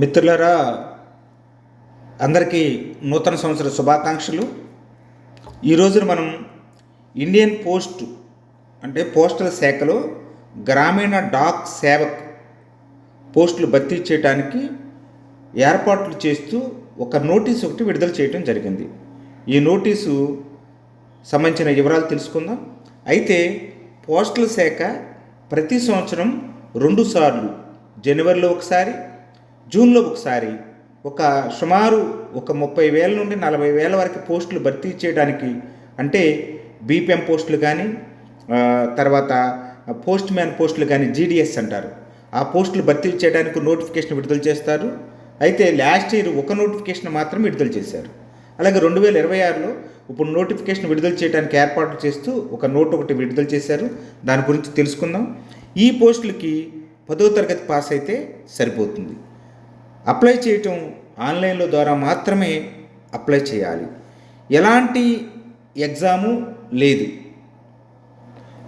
మిత్రులరా అందరికీ నూతన సంవత్సర శుభాకాంక్షలు. ఈ రోజున మనం ఇండియన్ పోస్ట్ అంటే పోస్టల్ శాఖలో గ్రామీణ డాక్ సేవక్ పోస్టులు భర్తీ చేయడానికి ఏర్పాట్లు చేస్తూ ఒక నోటీసు ఒకటి విడుదల చేయడం జరిగింది. ఈ నోటీసు సంబంధించిన వివరాలు తెలుసుకుందాం. అయితే పోస్టల్ శాఖ ప్రతి సంవత్సరం రెండు సార్లు జనవరిలో ఒకసారి జూన్లో ఒకసారి ఒక సుమారు ఒక ముప్పై వేల నుండి నలభై వేల వరకు పోస్టులు భర్తీ చేయడానికి అంటే బీపీఎం పోస్టులు కానీ తర్వాత పోస్ట్ మ్యాన్ పోస్టులు కానీ జీడిఎస్ అంటారు. ఆ పోస్టులు భర్తీ చేయడానికి నోటిఫికేషన్ విడుదల చేస్తారు. అయితే లాస్ట్ ఇయర్ ఒక నోటిఫికేషన్ మాత్రం విడుదల చేశారు. అలాగే రెండు వేల ఇరవై ఆరులో ఇప్పుడు నోటిఫికేషన్ విడుదల చేయడానికి ఏర్పాట్లు చేస్తూ ఒక నోట్ ఒకటి విడుదల చేశారు. దాని గురించి తెలుసుకుందాం. ఈ పోస్టులకి పదో తరగతి పాస్ అయితే సరిపోతుంది. అప్లై చేయటం ఆన్లైన్లో ద్వారా మాత్రమే అప్లై చేయాలి. ఎలాంటి ఎగ్జాము లేదు.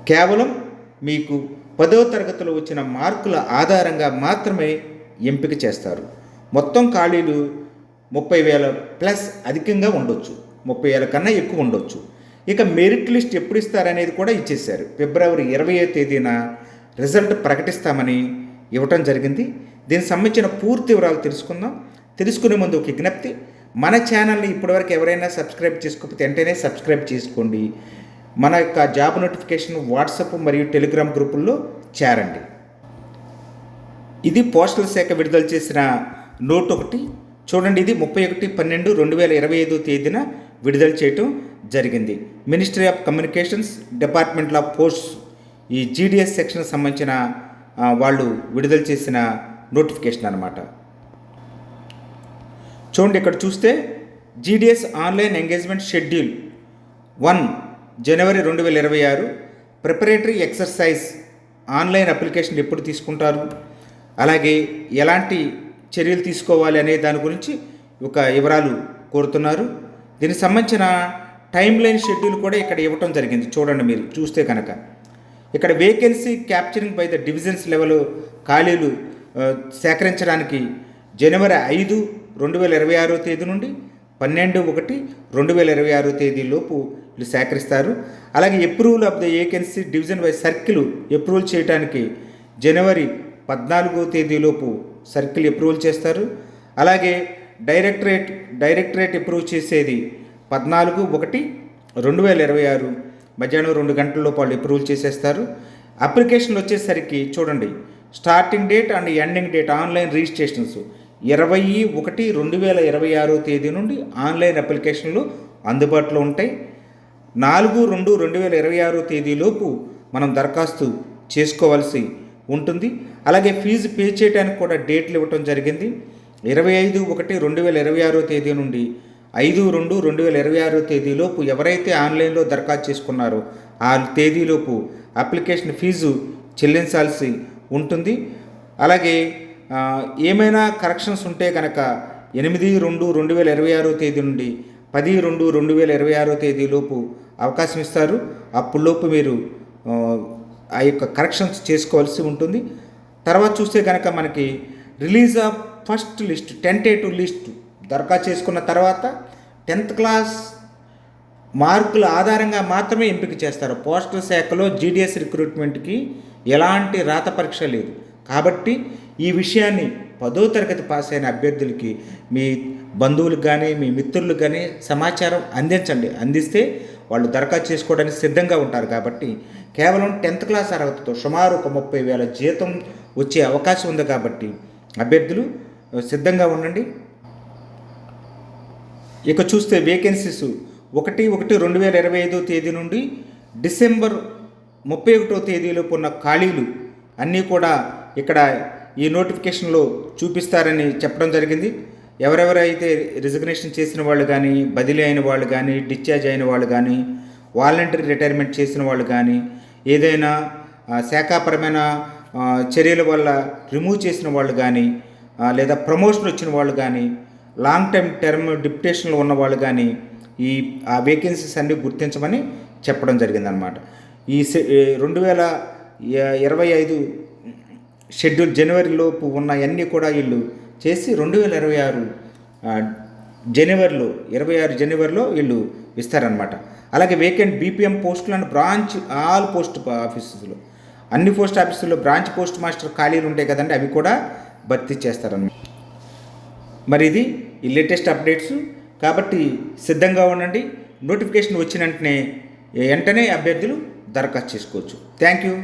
కేవలం మీకు పదవ తరగతిలో వచ్చిన మార్కుల ఆధారంగా మాత్రమే ఎంపిక చేస్తారు. మొత్తం ఖాళీలు ముప్పై వేల ప్లస్ అధికంగా ఉండొచ్చు. ముప్పై వేల కన్నా ఎక్కువ ఉండొచ్చు. ఇక మెరిట్ లిస్ట్ ఎప్పుడు ఇస్తారనేది కూడా ఇచ్చేశారు. ఫిబ్రవరి ఇరవయో తేదీన రిజల్ట్ ప్రకటిస్తామని ఇవ్వటం జరిగింది. దీనికి సంబంధించిన పూర్తి వివరాలు తెలుసుకుందాం. తెలుసుకునే ముందు ఒక విజ్ఞప్తి. మన ఛానల్ని ఇప్పటివరకు ఎవరైనా సబ్స్క్రైబ్ చేసుకోకపోతే వెంటనే సబ్స్క్రైబ్ చేసుకోండి. మన యొక్క జాబ్ నోటిఫికేషన్ వాట్సాప్ మరియు టెలిగ్రామ్ గ్రూపుల్లో చేరండి. ఇది పోస్టల్ శాఖ విడుదల చేసిన నోట్ ఒకటి. చూడండి ఇది ముప్పై ఒకటి పన్నెండు రెండు వేల ఇరవై ఐదో తేదీన విడుదల చేయటం జరిగింది. Ministry of communications department of posts ఈ జీడిఎస్ సెక్షన్ సంబంధించిన వాళ్ళు విడుదల చేసిన నోటిఫికేషన్ అనమాట చూడండి ఇక్కడ చూస్తే GDS online engagement schedule one జనవరి రెండు వేల ఇరవై ఆరు ప్రిపరేటరీ ఎక్సర్సైజ్ ఆన్లైన్ అప్లికేషన్ ఎప్పుడు తీసుకుంటారు? అలాగే ఎలాంటి చర్యలు తీసుకోవాలి అనే దాని గురించి ఒక వివరాలు కోరుతున్నారు. దీనికి సంబంధించిన టైం లైన్ షెడ్యూల్ కూడా ఇక్కడ ఇవ్వటం జరిగింది. చూడండి మీరు చూస్తే కనుక. ఇక్కడ vacancy capturing by the divisions level ఖాళీలు సేకరించడానికి జనవరి ఐదు రెండు వేల ఇరవై ఆరో తేదీ నుండి పన్నెండు ఒకటి రెండు వేల ఇరవై ఆరో తేదీలోపు వీళ్ళు సేకరిస్తారు. అలాగే approval of the vacancy division by circle approval చేయడానికి జనవరి పద్నాలుగో తేదీలోపు సర్కిల్ అప్రూవల్ చేస్తారు. అలాగే డైరెక్టరేట్ డైరెక్టరేట్ అప్రూవ్ చేసేది పద్నాలుగు ఒకటి రెండు వేల ఇరవై ఆరు మధ్యాహ్నం రెండు గంటల్లో వాళ్ళు అప్రూవల్ చేసేస్తారు. అప్లికేషన్లు వచ్చేసరికి చూడండి. Starting date and ending date online registrations ఇరవై ఒకటి రెండు వేల ఇరవై ఆరో తేదీ నుండి ఆన్లైన్ అప్లికేషన్లు అందుబాటులో ఉంటాయి. నాలుగు రెండు రెండు వేల ఇరవై ఆరో తేదీలోపు మనం దరఖాస్తు చేసుకోవాల్సి ఉంటుంది. అలాగే ఫీజు పే చేయడానికి కూడా డేట్లు ఇవ్వటం జరిగింది. ఇరవై ఐదు ఒకటి రెండు వేల ఇరవై ఆరో తేదీ నుండి ఐదు రెండు రెండు వేల ఇరవై ఆరో తేదీలోపు ఎవరైతే ఆన్లైన్లో దరఖాస్తు చేసుకున్నారో ఆ తేదీలోపు అప్లికేషన్ ఫీజు చెల్లించాల్సి ఉంటుంది. అలాగే ఏమైనా కరెక్షన్స్ ఉంటే కనుక ఎనిమిది రెండు రెండు వేల ఇరవై ఆరో తేదీ నుండి పది రెండు రెండు వేల ఇరవై ఆరో తేదీలోపు అవకాశం ఇస్తారు. అప్పుడులోపు మీరు ఆ, ఆ యొక్క కరెక్షన్స్ చేసుకోవాల్సి ఉంటుంది. తర్వాత చూస్తే కనుక మనకి release of first list tentative list దరఖాస్తు చేసుకున్న తర్వాత టెన్త్ క్లాస్ మార్కుల ఆధారంగా మాత్రమే ఎంపిక చేస్తారు. పోస్టల్ శాఖలో జీడిఎస్ రిక్రూట్మెంట్కి ఎలాంటి రాత పరీక్ష లేదు. కాబట్టి ఈ విషయాన్ని పదో తరగతి పాస్ అయిన అభ్యర్థులకి మీ బంధువులకు కానీ మీ మిత్రులకు కానీ సమాచారం అందించండి. అందిస్తే వాళ్ళు దరఖాస్తు చేసుకోవడానికి సిద్ధంగా ఉంటారు కాబట్టి కేవలం టెన్త్ క్లాస్ అర్హతతో సుమారు ఒక ముప్పై వేల జీతం వచ్చే అవకాశం ఉంది కాబట్టి అభ్యర్థులు సిద్ధంగా ఉండండి. ఇక చూస్తే వేకెన్సీస్ ఒకటి ఒకటి రెండు వేల ఇరవై ఐదో తేదీ నుండి డిసెంబర్ ముప్పై ఒకటో తేదీలోపు ఉన్న ఖాళీలు అన్నీ కూడా ఇక్కడ ఈ నోటిఫికేషన్లో చూపిస్తారని చెప్పడం జరిగింది. ఎవరెవరైతే రిజిగ్నేషన్ చేసిన వాళ్ళు కానీ బదిలీ అయిన వాళ్ళు కానీ డిశ్చార్జ్ అయిన వాళ్ళు కానీ వాలంటరీ రిటైర్మెంట్ చేసిన వాళ్ళు కానీ ఏదైనా శాఖాపరమైన చర్యల వల్ల రిమూవ్ చేసిన వాళ్ళు కానీ లేదా ప్రమోషన్ వచ్చిన వాళ్ళు కానీ లాంగ్ టైం టర్మ్ డిప్యుటేషన్లో ఉన్న వాళ్ళు కానీ ఈ ఆ వేకెన్సీస్ అన్ని గుర్తించమని చెప్పడం జరిగిందనమాట ఈ రెండు వేల ఇరవై ఐదు షెడ్యూల్ జనవరిలోపు ఉన్న అన్నీ కూడా వీళ్ళు చేసి రెండు వేల ఇరవై ఆరు జనవరిలో ఇరవై ఆరు జనవరిలో వీళ్ళు ఇస్తారనమాట అలాగే వేకెంట్ బీపీఎం పోస్టులను బ్రాంచ్ ఆల్ పోస్ట్ ఆఫీసులో. అన్ని పోస్ట్ ఆఫీసుల్లో బ్రాంచ్ పోస్ట్ మాస్టర్ ఖాళీలు ఉంటాయి కదండి అవి కూడా భర్తీ చేస్తారన్నమాట. మరి ఇది ఈ లేటెస్ట్ అప్డేట్స్ కాబట్టి సిద్ధంగా ఉండండి. నోటిఫికేషన్ వచ్చిన వెంటనే వెంటనే అభ్యర్థులు దరఖాస్తు చేసుకోవచ్చు. Thank you.